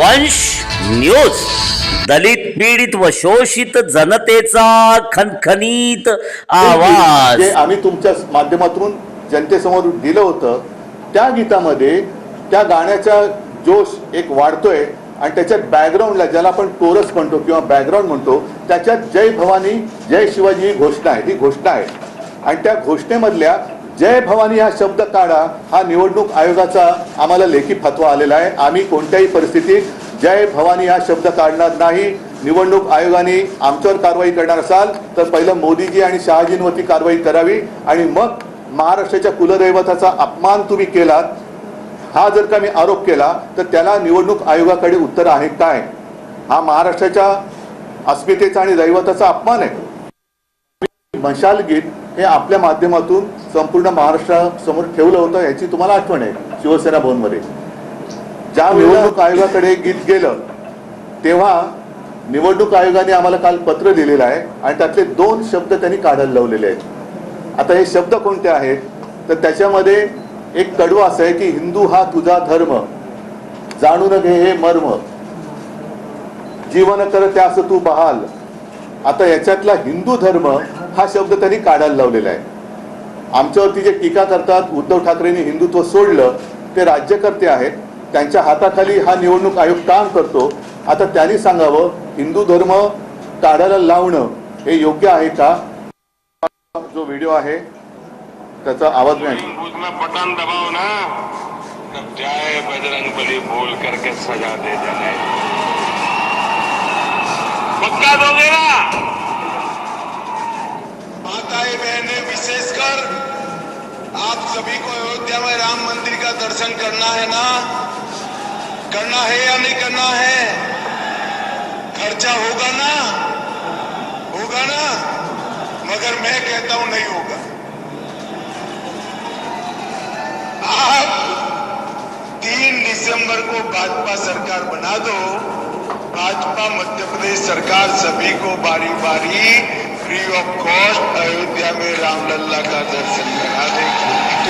वंश न्यूज दलित पीडित व शोषित जनतेचा खनखनीत आवाज. जे आम्ही तुमच्या माध्यमातून जनतेसमोर दिलं होतं त्या गीतामध्ये त्या गाण्याचा जोश एक वाढतोय आणि त्याच्यात बॅकग्राऊंडला ज्याला आपण टोरस म्हणतो किंवा बॅकग्राऊंड म्हणतो त्याच्यात जय भवानी जय शिवाजी ही घोषणा आहे ही घोषणा आहे. आणि त्या घोषणेमधल्या जय भवानी हा शब्द काढा. हा निवडणूक आयोगाचा आम्हाला लेखी फतवा आलेला आहे. आम्ही कोणत्याही परिस्थितीत जय भवानी हा शब्द काढणार नाही. निवडणूक आयोगाने आमच्यावर कारवाई करणार असाल तर पहिलं मोदीजी आणि शहाजींवरती कारवाई करावी. आणि मग महाराष्ट्राच्या कुलदैवताचा अपमान तुम्ही केलात हा जर का मी आरोप केला तर त्याला निवडणूक आयोगाकडे उत्तर आहे काय? हा महाराष्ट्राच्या अस्मितेचा आणि दैवताचा अपमान आहे. मशाल गीत हे आपल्या माध्यमातून संपूर्ण महाराष्ट्रासमोर ठेवलं होतं याची तुम्हाला आठवण आहे शिवसेना भवनमध्ये. ज्या निवडणूक आयोगाकडे गीत गेलं तेव्हा निवडणूक आयोगाने आम्हाला काल पत्र दिलेलं आहे आणि त्यातले दोन शब्द त्यांनी काढायला लावलेले आहेत. आता हे शब्द कोणते आहेत? तर त्याच्यामध्ये एक कडवा असं आहे की हिंदू हा तुझा धर्म जाणून घे हे मर्म. जीवन कर त्यास तू बहाल. आता याच्यातला हिंदू धर्म हा शब्द त्यांनी काढायला लावलेला आहे. आमच्यावरती जे टीका करतात उद्धव ठाकरेंनी हिंदुत्व सोडलं ते राज्यकर्ते आहेत. त्यांच्या हाताखाली हा निवडणूक आयोग काम करतो. आता त्यांनी सांगावं हिंदू धर्म काढायला लावणं हे योग्य आहे का? जो व्हिडिओ आहे त्याचा आवाज नाही. बटन ना। तब जय बजरंग बली बोल करके सजा दे जाने पक्का दोगे ना? सभी को अयोध्या में राम मंदिर का दर्शन करना है ना? करना है या नहीं करना है? खर्चा होगा ना? होगा ना? मगर मैं कहता हूँ नहीं होगा। आप तीन दिसंबर को भाजपा सरकार बना दो। भाजपा मध्य प्रदेश सरकार सभी को बारी बारी फ्री ऑफ़ कॉस्ट अयोध्या में रामलला का दर्शन करा देगी।